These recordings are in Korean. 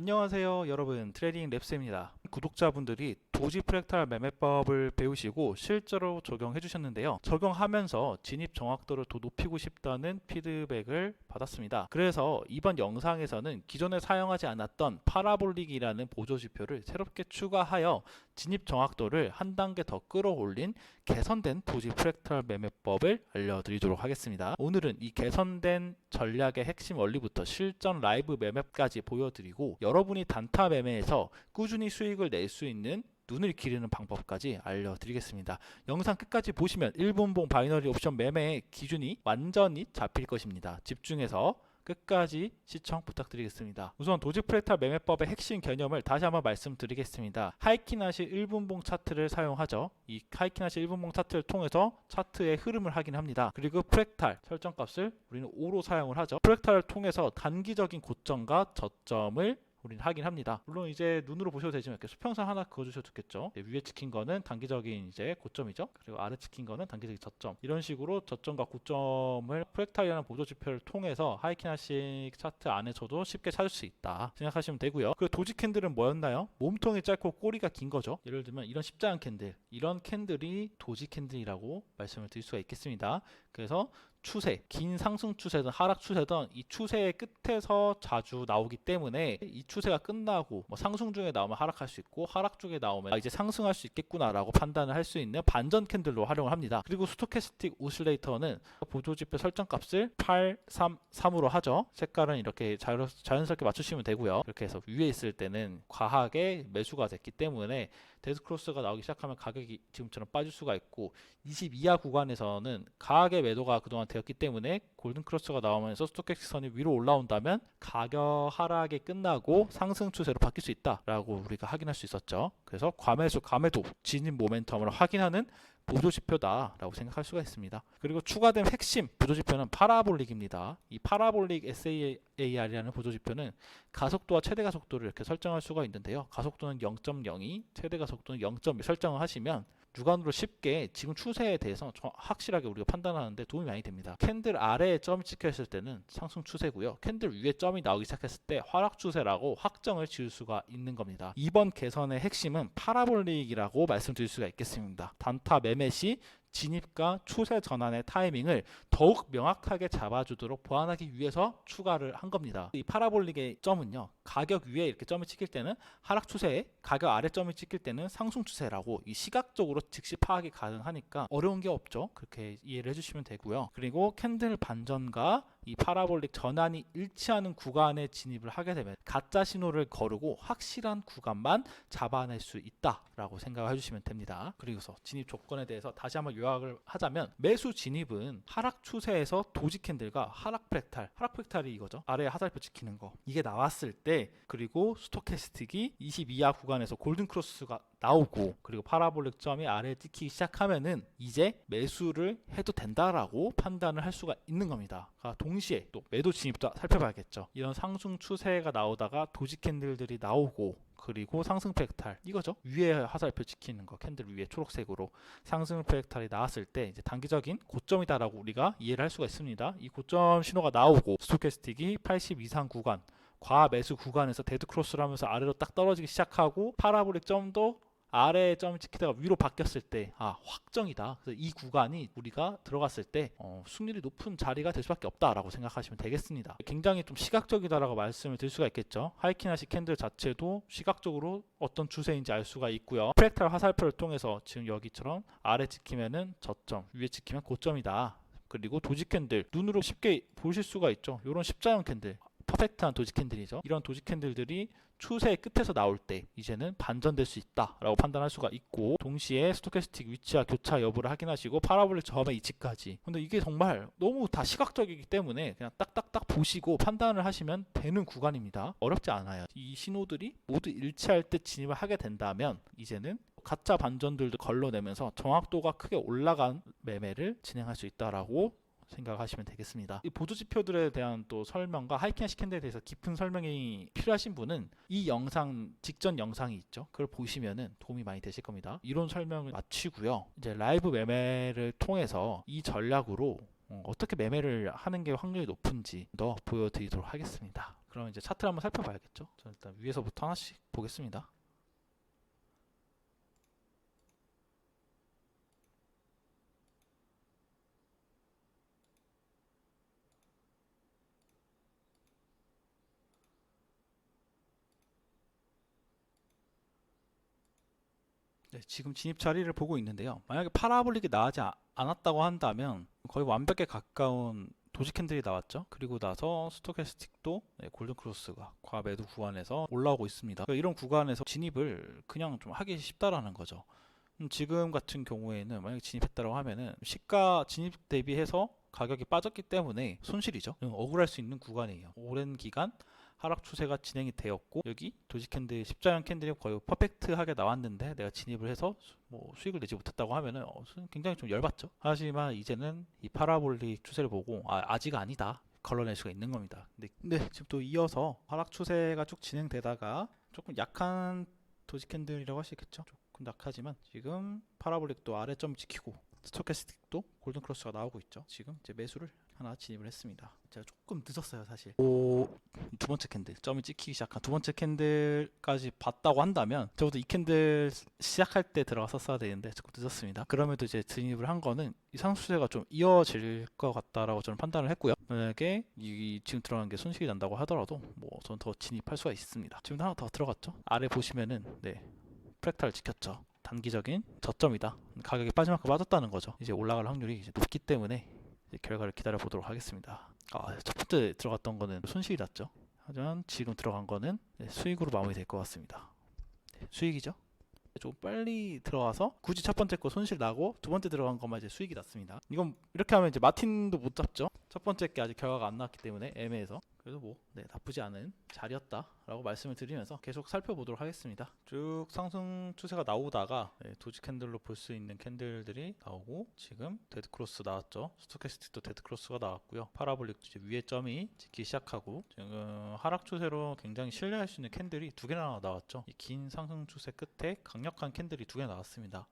안녕하세요 여러분. 트레이딩 랩스입니다 구독자분들이 도지 프랙탈 매매법을 배우시고 실제로 적용해 주셨는데요. 적용하면서 진입 정확도를 더 높이고 싶다는 피드백을 받았습니다. 그래서 이번 영상에서는 기존에 사용하지 않았던 파라볼릭이라는 보조 지표를 새롭게 추가하여 진입 정확도를 한 단계 더 끌어올린 개선된 도지 프랙탈 매매법을 알려드리도록 하겠습니다. 오늘은 이 개선된 전략의 핵심 원리부터 실전 라이브 매매까지 보여드리고 여러분이 단타 매매에서 꾸준히 수익 을 낼 수 있는 눈을 기르는 방법까지 알려드리겠습니다. 영상 끝까지 보시면 1분봉 바이너리 옵션 매매의 기준이 완전히 잡힐 것입니다. 집중해서 끝까지 시청 부탁드리겠습니다. 우선 도지 프랙탈 매매법의 핵심 개념을 다시 한번 말씀드리겠습니다. 하이키나시 1분봉 차트를 사용하죠. 이 하이키나시 1분봉 차트를 통해서 차트의 흐름을 확인합니다. 그리고 프랙탈 설정값을 우리는 5로 사용을 하죠. 프랙탈을 통해서 단기적인 고점과 저점을 우리는 확인합니다. 물론 이제 눈으로 보셔도 되지만 이렇게 수평선 하나 그어주셔도 좋겠죠. 네, 위에 찍힌 거는 단기적인 이제 고점이죠. 그리고 아래 찍힌 거는 단기적인 저점. 이런 식으로 저점과 고점을 프랙탈이라는 보조 지표를 통해서 하이키나식 차트 안에서도 쉽게 찾을 수 있다 생각하시면 되고요. 그 도지 캔들은 뭐였나요? 몸통이 짧고 꼬리가 긴 거죠. 예를 들면 이런 십자형 캔들, 이런 캔들이 도지 캔들이라고 말씀을 드릴 수가 있겠습니다. 그래서 추세, 긴 상승 추세든 하락 추세든 이 추세의 끝에서 자주 나오기 때문에 이 추세가 끝나고 뭐 상승 중에 나오면 하락할 수 있고 하락 중에 나오면 아, 이제 상승할 수 있겠구나라고 판단을 할 수 있는 반전 캔들로 활용을 합니다. 그리고 스토캐스틱 오실레이터는 보조지표 설정값을 8, 3, 3으로 하죠. 색깔은 이렇게 자연스럽게 맞추시면 되고요. 이렇게 해서 위에 있을 때는 과하게 매수가 됐기 때문에 데스 크로스가 나오기 시작하면 가격이 지금처럼 빠질 수가 있고 22하 구간에서는 강하게 매도가 그동안 되 었기 때문에 골든 크로스가 나오면서 스토캐스틱 선이 위로 올라온다면 가격 하락이 끝나고 상승 추세로 바뀔 수 있다라고 우리가 확인할 수 있었죠. 그래서 과매수, 과매도 진입 모멘텀을 확인하는 보조지표다라고 생각할 수가 있습니다. 그리고 추가된 핵심 보조지표는 파라볼릭입니다. 이 파라볼릭 SAR이라는 보조지표는 가속도와 최대 가속도를 이렇게 설정할 수가 있는데요. 가속도는 0.02, 최대 가속도는 0.1 설정을 하시면 육안으로 쉽게 지금 추세에 대해서 확실하게 우리가 판단하는데 도움이 많이 됩니다. 캔들 아래에 점이 찍혀 있을 때는 상승 추세고요. 캔들 위에 점이 나오기 시작했을 때 하락 추세라고 확정을 지을 수가 있는 겁니다. 이번 개선의 핵심은 파라볼릭이라고 말씀드릴 수가 있겠습니다. 단타 매매 시 진입과 추세 전환의 타이밍을 더욱 명확하게 잡아주도록 보완하기 위해서 추가를 한 겁니다. 이 파라볼릭의 점은요, 가격 위에 이렇게 점을 찍힐 때는 하락 추세에 가격 아래 점을 찍힐 때는 상승 추세라고 이 시각적으로 즉시 파악이 가능하니까 어려운 게 없죠. 그렇게 이해를 해주시면 되고요. 그리고 캔들 반전과 이 파라볼릭 전환이 일치하는 구간에 진입을 하게 되면 가짜 신호를 거르고 확실한 구간만 잡아낼 수 있다라고 생각을 해주시면 됩니다. 그리고서 진입 조건에 대해서 다시 한번 요약을 하자면 매수 진입은 하락 추세에서 도지 캔들과 하락 프랙탈, 하락 프랙탈이 이거죠. 아래에 하살표 찍히는 거 이게 나왔을 때 그리고 스토캐스틱이 22하 구간에서 골든 크로스가 나오고 그리고 파라볼릭 점이 아래에 찍히기 시작하면은 이제 매수를 해도 된다라고 판단을 할 수가 있는 겁니다. 그러니까 동시에 또 매도 진입도 살펴봐야겠죠. 이런 상승 추세가 나오다가 도지 캔들들이 나오고 그리고 상승 프랙탈. 이거죠. 위에 화살표 찍히는 거 캔들 위에 초록색으로 상승 프랙탈이 나왔을 때 이제 단기적인 고점이다라고 우리가 이해를 할 수가 있습니다. 이 고점 신호가 나오고 스토캐스틱이 80 이상 구간 과매수 구간에서 데드 크로스를 하면서 아래로 딱 떨어지기 시작하고 파라볼릭 점도 아래에 점이 찍히다가 위로 바뀌었을 때 아 확정이다. 그래서 이 구간이 우리가 들어갔을 때 어, 승률이 높은 자리가 될 수밖에 없다라고 생각하시면 되겠습니다. 굉장히 좀 시각적이다라고 말씀을 드릴 수가 있겠죠. 하이키나시 캔들 자체도 시각적으로 어떤 추세인지 알 수가 있고요. 프랙탈 화살표를 통해서 지금 여기처럼 아래 찍히면은 저점, 위에 찍히면 고점이다. 그리고 도지 캔들 눈으로 쉽게 보실 수가 있죠. 이런 십자형 캔들 퍼펙트한 도지 캔들이죠. 이런 도지 캔들들이 추세의 끝에서 나올 때 이제는 반전될 수 있다라고 판단할 수가 있고 동시에 스토캐스틱 위치와 교차 여부를 확인하시고 파라볼릭 점의 위치까지. 근데 이게 정말 너무 다 시각적이기 때문에 그냥 딱딱딱 보시고 판단을 하시면 되는 구간입니다. 어렵지 않아요. 이 신호들이 모두 일치할 때 진입을 하게 된다면 이제는 가짜 반전들도 걸러내면서 정확도가 크게 올라간 매매를 진행할 수 있다라고 생각하시면 되겠습니다. 이 보조 지표들에 대한 또 설명과 하이킹 스캔들에 대해서 깊은 설명이 필요하신 분은 이 영상 직전 영상이 있죠. 그걸 보시면은 도움이 많이 되실 겁니다. 이론 설명을 마치고요. 이제 라이브 매매를 통해서 이 전략으로 어, 어떻게 매매를 하는 게 확률이 높은지 더 보여드리도록 하겠습니다. 그럼 이제 차트를 한번 살펴봐야겠죠. 일단 위에서부터 하나씩 보겠습니다. 네, 지금 진입 자리를 보고 있는데요. 만약에 파라볼릭이 나오지 아- 않았다고 한다면 거의 완벽에 가까운 도지 캔들이 나왔죠. 그리고 나서 스토캐스틱도 네, 골든 크로스가 과매도 구간에서 올라오고 있습니다. 그러니까 이런 구간에서 진입을 그냥 좀 하기 쉽다라는 거죠. 음, 지금 같은 경우에는 만약에 진입했다고 하면은 시가 진입 대비해서 가격이 빠졌기 때문에 손실이죠. 음, 억울할 수 있는 구간이에요. 오랜 기간 하락 추세가 진행이 되었고 여기 도지 캔들 십자형 캔들이 거의 퍼펙트하게 나왔는데 내가 진입을 해서 수- 뭐 수익을 내지 못했다고 하면은 어, 굉장히 좀 열받죠. 하지만 이제는 이 파라볼릭 추세를 보고 아, 아직 아니다. 걸러낼 수가 있는 겁니다. 근데, 근데 지금 또 이어서 하락 추세가 쭉 진행되다가 조금 약한 도지 캔들이라고 할 수 있겠죠. 조금 약하지만 지금 파라볼릭도 아래점 지키고 스토캐스틱도 골든 크로스가 나오고 있죠. 지금 이제 매수를 하나 진입을 했습니다. 제가 조금 늦었어요, 사실. 오, 두 번째 캔들, 점이 찍히기 시작한 두 번째 캔들까지 봤다고 한다면 적어도 이 캔들 시작할 때 들어갔었어야 되는데 조금 늦었습니다. 그럼에도 이제 진입을 한 거는 이 상수세가 좀 이어질 것 같다라고 저는 판단을 했고요. 만약에 이 지금 들어간 게 손실이 난다고 하더라도 뭐 저는 더 진입할 수가 있습니다. 지금 하나 더 들어갔죠. 아래 보시면은 네 프랙탈 지켰죠. 단기적인 저점이다. 가격이 빠질 만큼 빠졌다는 거죠. 이제 올라갈 확률이 이제 높기 때문에 결과를 기다려 보도록 하겠습니다. 아, 첫 번째 들어갔던 거는 손실이 났죠. 하지만 지금 들어간 거는 네, 수익으로 마무리될 것 같습니다. 네, 수익이죠. 좀 빨리 들어와서 굳이 첫 번째 거 손실 나고 두 번째 들어간 것만 이제 수익이 났습니다. 이건 이렇게 하면 이제 마틴도 못 잡죠. 첫 번째 게 아직 결과가 안 나왔기 때문에 애매해서 그래도 뭐 네, 나쁘지 않은 자리였다라고 말씀을 드리면서 계속 살펴보도록 하겠습니다. 쭉 상승 추세가 나오다가 네, 도지 캔들로 볼 수 있는 캔들들이 나오고 지금 데드 크로스 나왔죠. 스토캐스틱도 데드 크로스가 나왔고요. 파라볼릭도 이제 위에 점이 찍기 시작하고 지금 하락 추세로 굉장히 신뢰할 수 있는 캔들이 두 개나 나왔죠. 이긴 상승 추세 끝에 강력한 캔들이 두 개 나왔습니다.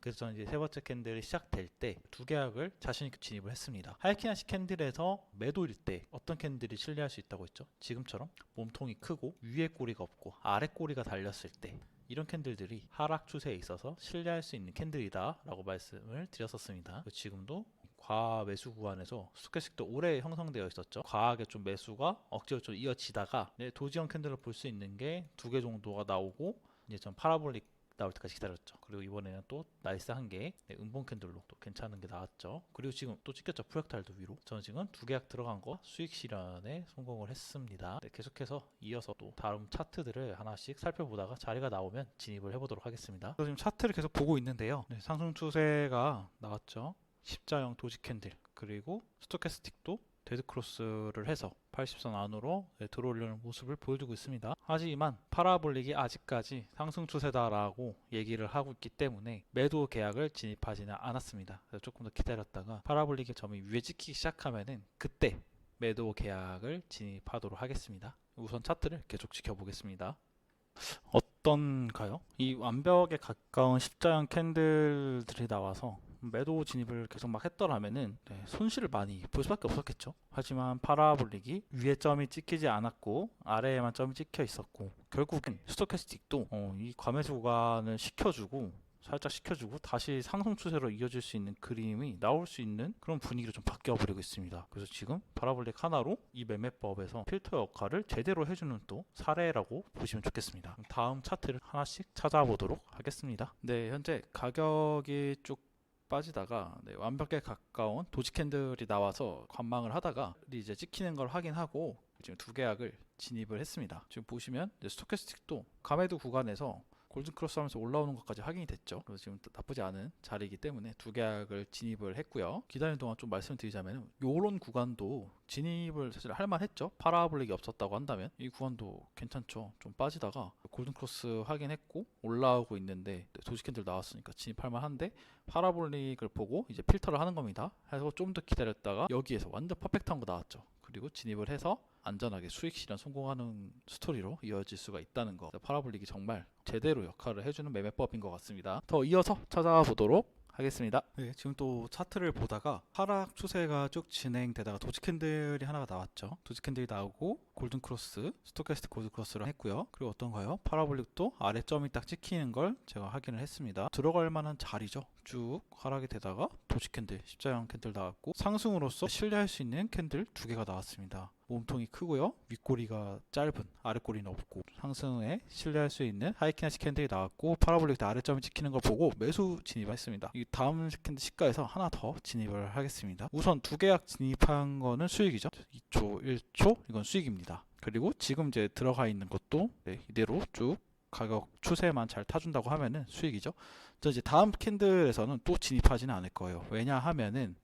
그래서 저는 이제 세 번째 캔들이 시작될 때 두 계약을 자신 있게 진입을 했습니다. 하이키나시 캔들에서 매도일 때 어떤 캔들이 신뢰할 수 있다고 했죠? 지금처럼 몸통이 크고 위에 꼬리가 없고 아래 꼬리가 달렸을 때 이런 캔들들이 하락 추세에 있어서 신뢰할 수 있는 캔들이다 라고 말씀을 드렸었습니다. 지금도 과 매수 구간에서 스토캐스틱도 오래 형성되어 있었죠. 과하게 좀 매수가 억지로 좀 이어지다가 네, 도지형 캔들을 볼 수 있는 게 두 개 정도가 나오고 이제 좀 파라볼릭 나올 때까지 기다렸죠. 그리고 이번에는 또 나이스한 게 네, 음봉 캔들로 또 괜찮은 게 나왔죠. 그리고 지금 또 찍혔죠. 프랙탈도 위로. 저는 지금 두 계약 들어간 거 수익 실현에 성공을 했습니다. 네, 계속해서 이어서 또 다음 차트들을 하나씩 살펴보다가 자리가 나오면 진입을 해보도록 하겠습니다. 지금 차트를 계속 보고 있는데요. 네, 상승 추세가 나왔죠. 십자형 도지 캔들 그리고 스토캐스틱도 데드 크로스를 해서 80선 안으로 네, 들어오려는 모습을 보여주고 있습니다. 하지만 파라볼릭이 아직까지 상승 추세다라고 얘기를 하고 있기 때문에 매도 계약을 진입하지는 않았습니다. 조금 더 기다렸다가 파라볼릭의 점이 위에 찍히기 시작하면은 그때 매도 계약을 진입하도록 하겠습니다. 우선 차트를 계속 지켜보겠습니다. 어떤가요? 이 완벽에 가까운 십자형 캔들들이 나와서 매도 진입을 계속 막 했더라면은 네, 손실을 많이 볼 수밖에 없었겠죠. 하지만 파라볼릭이 위에 점이 찍히지 않았고 아래에만 점이 찍혀 있었고 결국엔 스토캐스틱도 어, 이 과매수 구간을 시켜주고 살짝 시켜주고 다시 상승 추세로 이어질 수 있는 그림이 나올 수 있는 그런 분위기로 좀 바뀌어 버리고 있습니다. 그래서 지금 파라볼릭 하나로 이 매매법에서 필터 역할을 제대로 해주는 또 사례라고 보시면 좋겠습니다. 다음 차트를 하나씩 찾아보도록 하겠습니다. 네, 현재 가격이 쭉 빠지다가 네, 완벽에 가까운 도지 캔들이 나와서 관망을 하다가 이제 찍히는 걸 확인하고 지금 두 계약을 진입을 했습니다. 지금 보시면 스토캐스틱도 가메드 구간에서 골든 크로스 하면서 올라오는 것까지 확인이 됐죠. 그래서 지금 나쁘지 않은 자리이기 때문에 두 계약을 진입을 했고요. 기다리는 동안 좀 말씀드리자면 요런 구간도 진입을 사실 할 만했죠. 파라볼릭이 없었다고 한다면 이 구간도 괜찮죠. 좀 빠지다가 골든 크로스 확인했고 올라오고 있는데 도지 캔들 나왔으니까 진입할 만한데 파라볼릭을 보고 이제 필터를 하는 겁니다. 해서 좀 더 기다렸다가 여기에서 완전 퍼펙트한 거 나왔죠. 그리고 진입을 해서 안전하게 수익 실현 성공하는 스토리로 이어질 수가 있다는 거. 파라볼릭이 정말 제대로 역할을 해주는 매매법인 것 같습니다. 더 이어서 찾아보도록 하겠습니다. 네, 지금 또 차트를 보다가 하락 추세가 쭉 진행되다가 도지 캔들이 하나가 나왔죠. 도지 캔들이 나오고 골든 크로스, 스토캐스트 골든 크로스를 했고요. 그리고 어떤가요? 파라볼릭도 아래 점이 딱 찍히는 걸 제가 확인을 했습니다. 들어갈 만한 자리죠. 쭉 하락이 되다가 도지 캔들, 십자형 캔들 나왔고 상승으로서 신뢰할 수 있는 캔들 두 개가 나왔습니다. 몸통이 크고요. 윗꼬리가 짧은 아랫꼬리는 없고 상승에 신뢰할 수 있는 하이키나시 캔들이 나왔고 파라볼릭 아래점이 찍히는 걸 보고 매수 진입했습니다. 이 다음 캔들 시가에서 하나 더 진입을 하겠습니다. 우선 두 계약 진입한 거는 수익이죠. 2초, 1초 이건 수익입니다. 그리고 지금 이제 들어가 있는 것도 네, 이대로 쭉 가격 추세만 잘 타준다고 하면은 수익이죠. 저 이제 다음 캔들에서는 또 진입하지는 않을 거예요. 왜냐하면은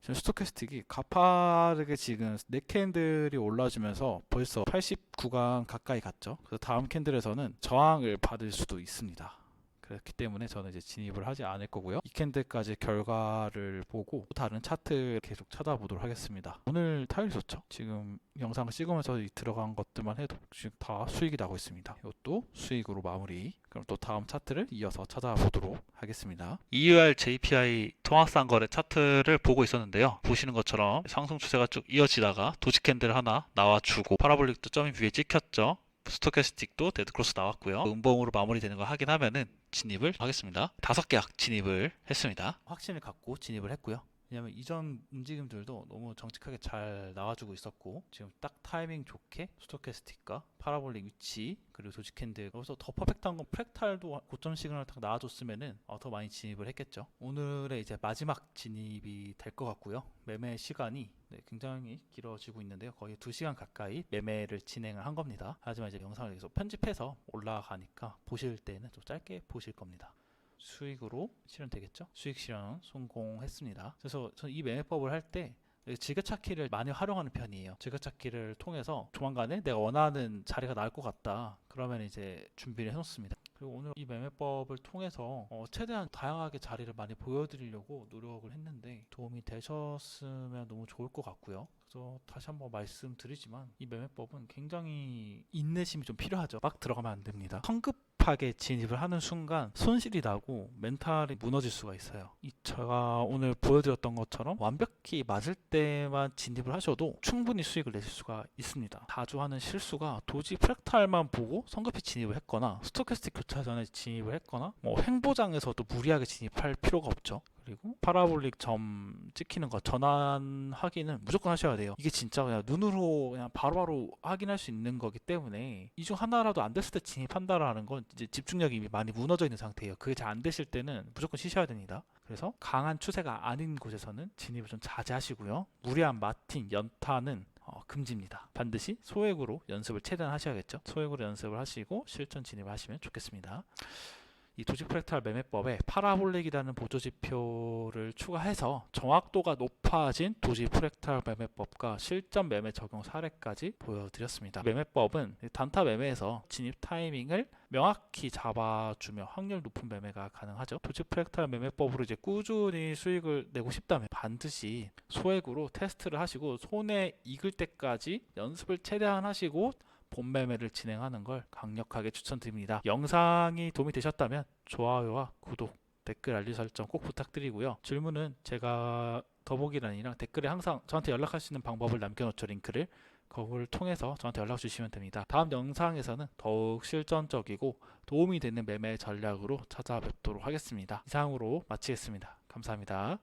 지금 스토캐스틱이 가파르게 지금 네 캔들이 올라주면서 벌써 80 구간 가까이 갔죠. 그래서 다음 캔들에서는 저항을 받을 수도 있습니다. 그렇기 때문에 저는 이제 진입을 하지 않을 거고요. 이 캔들까지 결과를 보고 또 다른 차트 계속 찾아보도록 하겠습니다. 오늘 타일 좋죠? 지금 영상을 찍으면서 이 들어간 것들만 해도 지금 다 수익이 나고 있습니다. 이것도 수익으로 마무리. 그럼 또 다음 차트를 이어서 찾아보도록 하겠습니다. EUR JPI 통합상 거래 차트를 보고 있었는데요. 보시는 것처럼 상승 추세가 쭉 이어지다가 도지 캔들 하나 나와주고 파라볼릭도 점이 위에 찍혔죠. 스토캐스틱도 데드크로스 나왔고요. 음봉으로 마무리되는 걸 확인하면은 진입을 하겠습니다. 다섯 계약 진입을 했습니다. 확신을 갖고 진입을 했고요. 왜냐면 이전 움직임들도 너무 정직하게 잘 나와주고 있었고 지금 딱 타이밍 좋게 스토캐스틱과 파라볼릭 위치 그리고 도지 캔들 여기서 더 퍼펙트한 건 프랙탈도 고점 시그널 딱 나와줬으면은 어, 더 많이 진입을 했겠죠. 오늘의 이제 마지막 진입이 될 것 같고요. 매매 시간이 네, 굉장히 길어지고 있는데요. 거의 2시간 가까이 매매를 진행을 한 겁니다. 하지만 이제 영상을 계속 편집해서 올라가니까 보실 때는 좀 짧게 보실 겁니다. 수익으로 실현되겠죠? 수익 실현 성공했습니다. 그래서 저는 이 매매법을 할때 즐겨찾기를 많이 활용하는 편이에요. 즐겨찾기를 통해서 조만간에 내가 원하는 자리가 나올 것 같다. 그러면 이제 준비를 해놓습니다. 그리고 오늘 이 매매법을 통해서 어, 최대한 다양하게 자리를 많이 보여드리려고 노력을 했는데 도움이 되셨으면 너무 좋을 것 같고요. 그래서 다시 한번 말씀드리지만 이 매매법은 굉장히 인내심이 좀 필요하죠. 막 들어가면 안 됩니다. 성급 하게 진입을 하는 순간 손실이 나고 멘탈이 무너질 수가 있어요. 이 제가 오늘 보여드렸던 것처럼 완벽히 맞을 때만 진입을 하셔도 충분히 수익을 내실 수가 있습니다. 자주 하는 실수가 도지 프랙탈만 보고 성급히 진입을 했거나 스토캐스틱 교차 전에 진입을 했거나 뭐 횡보장에서도 무리하게 진입할 필요가 없죠. 그리고 파라볼릭 점 찍히는 거 전환 확인은 무조건 하셔야 돼요. 이게 진짜 그냥 눈으로 그냥 바로바로 확인할 수 있는 거기 때문에 이 중 하나라도 안 됐을 때 진입한다라는 건 이제 집중력이 이미 많이 무너져 있는 상태예요. 그게 잘 안 되실 때는 무조건 쉬셔야 됩니다. 그래서 강한 추세가 아닌 곳에서는 진입을 좀 자제하시고요. 무리한 마틴, 연타는 어, 금지입니다. 반드시 소액으로 연습을 최대한 하셔야겠죠. 소액으로 연습을 하시고 실전 진입을 하시면 좋겠습니다. 이 도지 프랙탈 매매법에 파라볼릭이라는 보조 지표를 추가해서 정확도가 높아진 도지 프랙탈 매매법과 실전 매매 적용 사례까지 보여드렸습니다. 매매법은 단타 매매에서 진입 타이밍을 명확히 잡아주며 확률 높은 매매가 가능하죠. 도지 프랙탈 매매법으로 이제 꾸준히 수익을 내고 싶다면 반드시 소액으로 테스트를 하시고 손에 익을 때까지 연습을 최대한 하시고 본 매매를 진행하는 걸 강력하게 추천드립니다. 영상이 도움이 되셨다면 좋아요와 구독, 댓글 알림 설정 꼭 부탁드리고요. 질문은 제가 더보기란이랑 댓글에 항상 저한테 연락할 수 있는 방법을 남겨놓죠 링크를 그걸 통해서 저한테 연락 주시면 됩니다. 다음 영상에서는 더욱 실전적이고 도움이 되는 매매 전략으로 찾아뵙도록 하겠습니다. 이상으로 마치겠습니다. 감사합니다.